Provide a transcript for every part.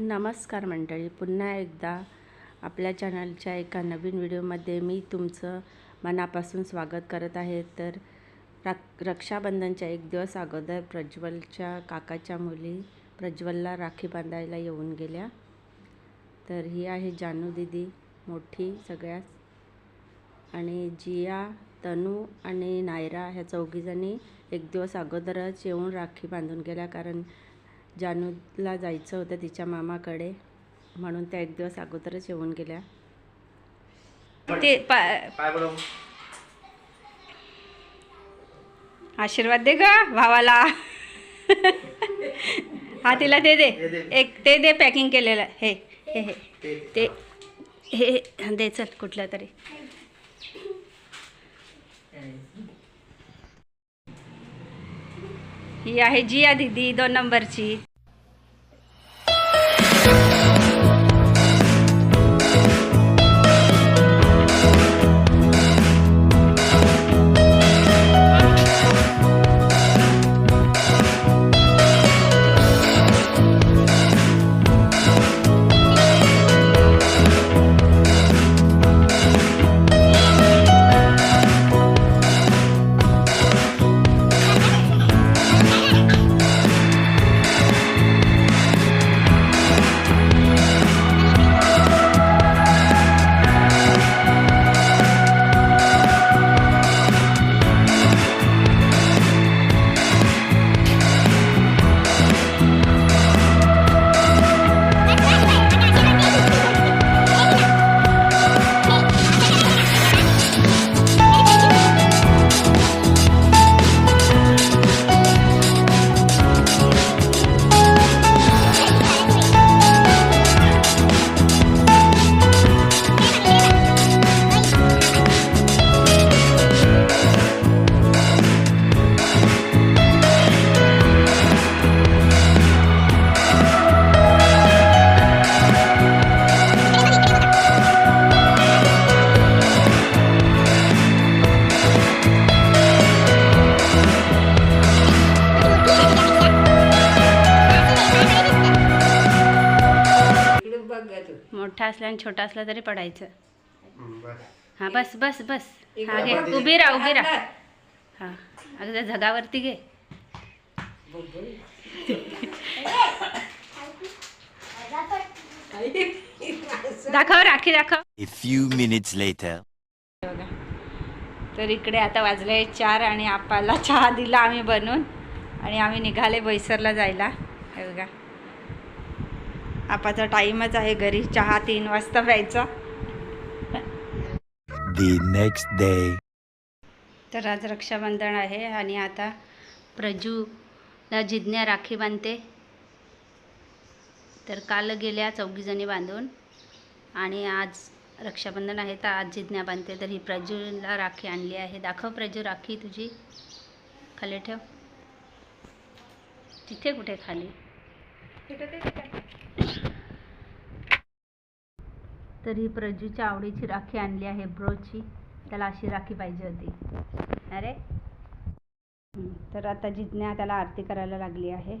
नमस्कार मंडळी पुन्हा एकदा आपल्या चॅनलच्या एका नवीन व्हिडिओमध्ये मी तुमचं मनापासून स्वागत करत आहे. तर राक रक्षाबंधनच्या एक दिवस अगोदर प्रज्वलच्या काकाच्या मुली प्रज्वलला राखी बांधायला येऊन गेल्या. तर ही आहे जानू दिदी मोठी सगळ्यात. आणि जिया तनू आणि नायरा ह्या चौघीजणी एक दिवस अगोदरच येऊन राखी बांधून गेल्या. कारण जानूला जायचं होतं तिच्या मामाकडे म्हणून त्या एक दिवस अगोदरच येऊन गेल्या. ते पा- आशीर्वाद दे ग भावाला. हा तिला ते दे. दे. एक ते दे पॅकिंग केलेलं. हे हे हे. ते हे हे दे चल कुठल्या तरी. ही आहे जिया दिदी दोन नंबरची. छोटा असला तरी पडायचं. बस हा बस बस बस. हा घे. उभी राहा उभी राहा. हा अगं त्या झगावरती घे. दाखव राखी दाखव. A few minutes later. तर इकडे आता वाजले चार आणि आपाला चहा दिला आम्ही बनवून आणि आम्ही निघाले बैसरला जायला. हे बघा. आपाचा टाईमच आहे घरी चहा तीन वाजता प्यायचा. The next day. तर आज रक्षाबंधन आहे आणि आता प्रजूला जिज्ञा राखी बांधते. तर काल गेल्या चौघीजणी बांधून आणि आज रक्षाबंधन आहे तर आज जिज्ञा बांधते. तर ही प्रजूला राखी आणली आहे. दाखव प्रजू राखी तुझी. खाली ठेव. तिथे कुठे खाली? तर ही प्रजूच्या आवडीची राखी आणली आहे ब्रोची. त्याला अशी राखी पाहिजे होती. अरे. तर आता जिज्ञा त्याला आरती करायला लागली आहे.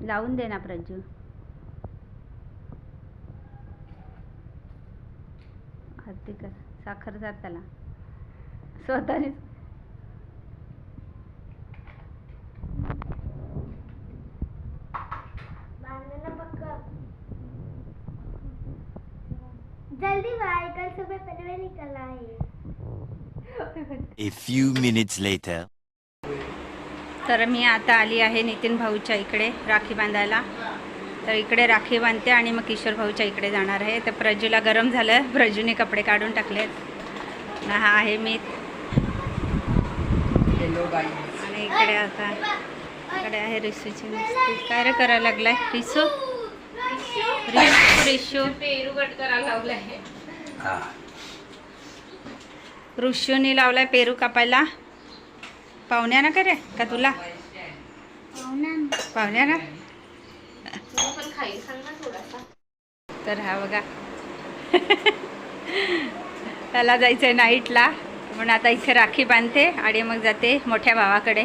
लावून दे ना प्रजू. आरती कर. साखर जात त्याला. स्वतःनेच A few minutes later. तर मी आता आली आहे नितीन भाऊच्या इकडे राखी बांधायला. तर इकडे राखी बांधते आणि मग किशोर भाऊच्या इकडे जाणार आहे. तर प्रजूला गरम झालं. प्रजूने कपडे काढून टाकलेत. हा आहे मी. आणि इकडे आता इकडे आहे रिशूची मस्ती. काय रे करायला लागलाय? रिशू? रिशू? रिशू? पेरू कट करायला लावलाय. ऋषूनी लावलाय पेरू कापायला. पाहुण्या ना करे का तुला? पाहुण्या ना. पण तर हा बघा. त्याला जायचं आहे नाईटला. म्हणून आता इथे राखी बांधते आणि मग जाते मोठ्या भावाकडे.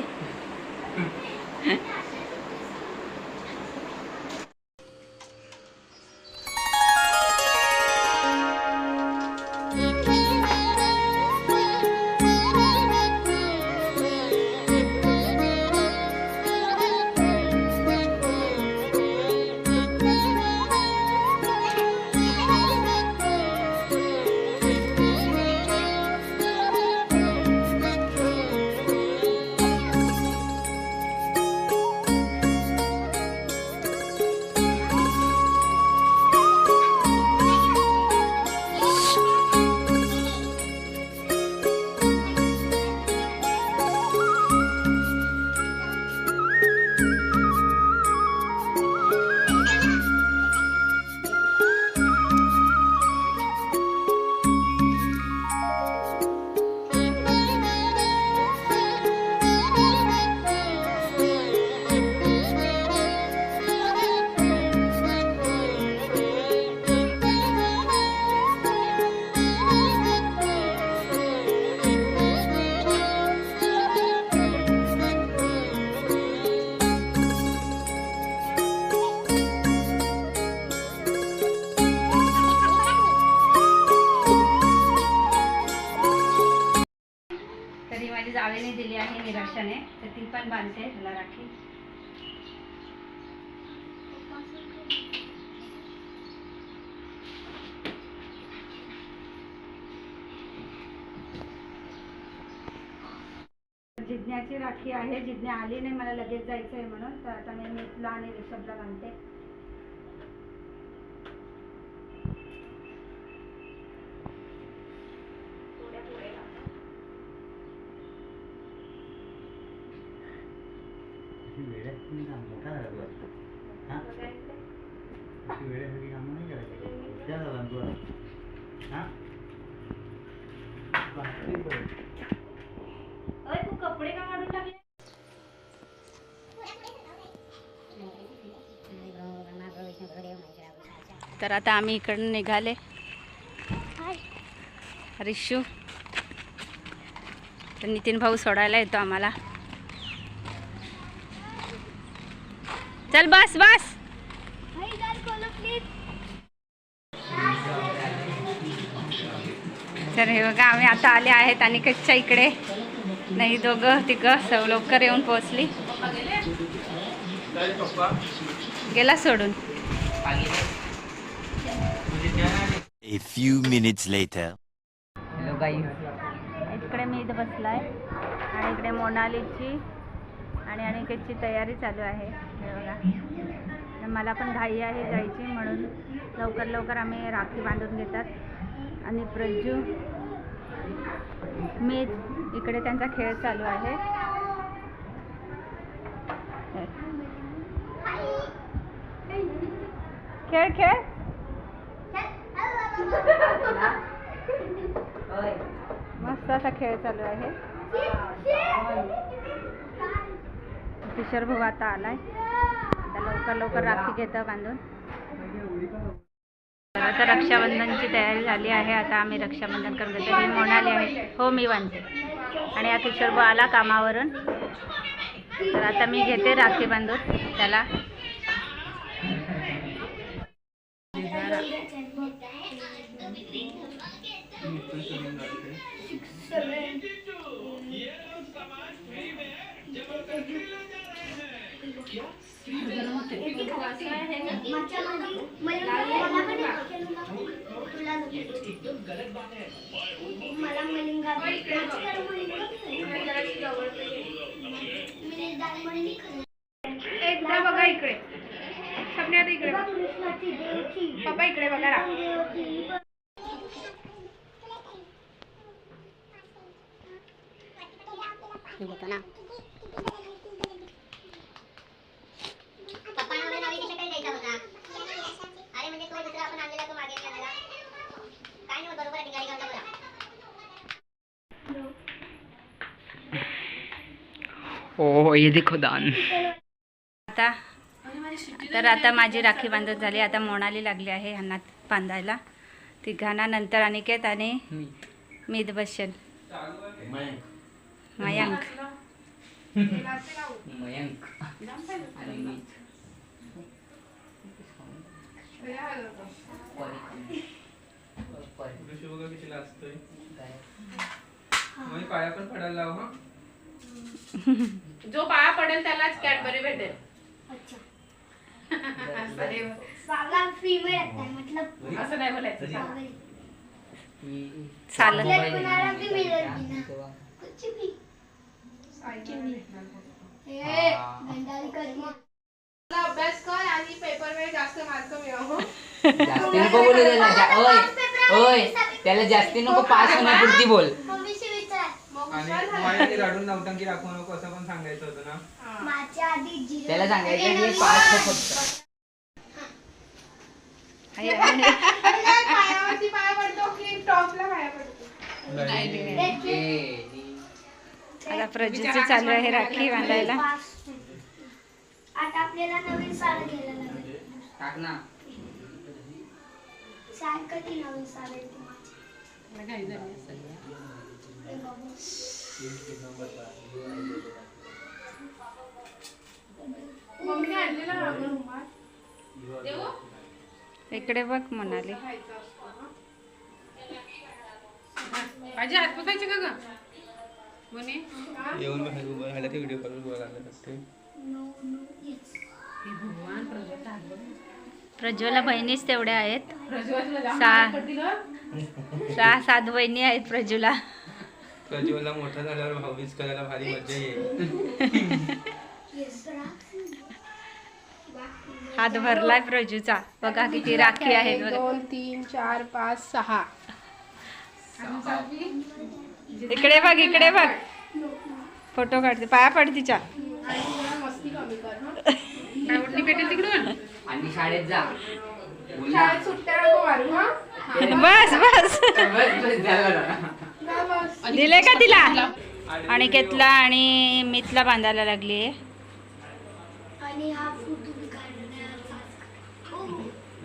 तरी माझी जावेने दिली आहे निराशाने तर ती पण बांधते. मला राखी. जिज्ञाची राखी आहे. जिज्ञा आली नाही मला लगेच जायचं आहे म्हणून. तर आता मी मिथला आणि रिषभला बांधते. वेळेत मोठा झाला तू आता. हा? अशी वेळेसाठी कामं नाही करायची हुशार झाला तू आता. हा? बापरे बरं. अय तू कपडे का काढून टाकले तर आता आम्ही इकडून निघाले रिशू तर नितीन भाऊ सोडायला येतो आम्हाला चल बस बस. तर हे बघा आम्ही आता आले आहेत आणि कच्च्या इकडे. नाही दोघं तिघं सव लवकर येऊन पोहोचली. गेला सोडून. A few minutes later. इकडे मी इथं बसलाय. आणि इकडे मोनालीची आणि अनिकेतची तयारी चालू आहे. हे बघा. मला पण घाई आहे जायची म्हणून लवकर लवकर आम्ही राखी बांधून घेतात. आणि प्रज्जू मी इकडे त्यांचा खेळ चालू आहे. खेळ खेळ. मस्त असा खेळ चालू आहे. किशोर भाऊ आता आलाय. आता लवकर लवकर राखी घेतं बांधून. तर आता रक्षाबंधनची तयारी झाली आहे. आता आम्ही रक्षाबंधन करून घेतो मी मोनाली आहे. हो मी बांधते. आणि हा किशोर भाऊ आला कामावरून. तर आता मी घेते राखी बांधून. त्याला मला मलिंगा एकदा बघा. इकडे सपन्यात इकडे पप्पा इकडे बघा रा. देवची पप्पांना वगैरे नवीन टी-शर्ट द्यायचा होता. अरे म्हणजे तो दुसरा आपण आणलेला तो मागे घालायला. काय नाही होत, बरोबर आहे, ती गाडी घेऊन जा बोला. ओ ये देखो दान. आता तर आता माझी राखी बांधत झाली. आता मोनाली लागली आहे ह्यांना बांधायला. तिघांना नंतर अनिकेत आणि मीत बसेल. मयांक. मयंक. पाया पण पडायला लाव हा. जो पाया पडेल त्यालाच कॅडबरी भेटेल. अच्छा. अरे वा. साला फ्री में रहता है मतलब असं नाही बोलायचं. पागल चॉकलेट कुणाला भी ना. कुछ भी अभ्यास कर आणि पेपरमध्ये जास्त मार्क मिळव. जास्ती नको बोलू त्याला. जा- ओय ओय त्याला जास्ती नको पास होण्यापुरती बोल. आणि. माझ्यासाठी रडून नव्हतं दाखवू नको असं पण सांगायचं होतं ना. माझ्या आधी झिरो त्याला सांगायचं की पास फक्त. पायावरती पाया पडतो की टॉपला पाया पडतो? ए, आता प्रजूचं चालू आहे राखी बांधायला. आता आपल्याला नवीन साल घ्यायला लागेल. टाक ना. साल कधी नवीन साल येते इकडे बघ म्हणाली. माझे हात का ग? म्हणे येऊन राहिला ते व्हिडिओ कॉल. प्रज्वला बहिणीच तेवढ्या आहेत. प्रज्वलला जाम सा- मार्क पडतील हं. सहा सात बहिणी आहेत प्रजूला प्रज्वलला मोठा झाल्यावर भाऊबीज करायला भारी मजा येईल. हात भरलाय प्रजूचा बघा किती राखी बघा दोन तीन चार पाच सहा इकडे बघ इकडे बघ फोटो काढते पाया पड तिच्या हं. तिकडून आणि शाळेत जा हा बस बस दिले का तिला? आणि घेतला आणि मितला बांधायला लागली आणि हा फोटो बी काढण्याचा.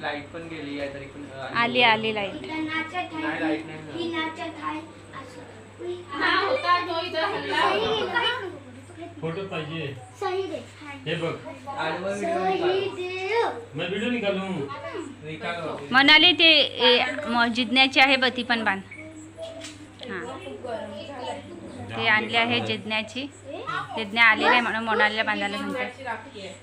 लाइट पण गेली आहे तरी पण आली आली लाइट. ही हा. फोटो पाहिजे. सही दे. हे. बघ. व्हिडिओ म्हणाली ते ए, म- जिज्ञाची आहे बघ ती पण बांध. ते आणली आहे जिज्ञाची. जिज्ञा आली नाही म्हणून मोनालीला बांधायला सांगते.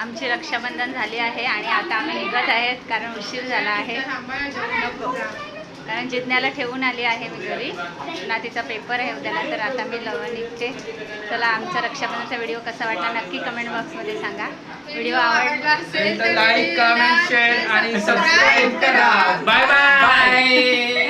आमची रक्षाबंधन झाली आहे आणि आता आम्ही निघत आहेत कारण उशीर झाला आहे. कारण जिज्ञाला ठेवून आली आहे मी घरी. ना तिचा पेपर आहे उद्याला तर आता मी लव निघते. चला आमचा रक्षाबंधनचा व्हिडिओ कसा वाटला नक्की कमेंट बॉक्समध्ये सांगा. व्हिडिओ आवडला लाईक कमेंट शेअर आणि सबस्क्राईब करा. बाय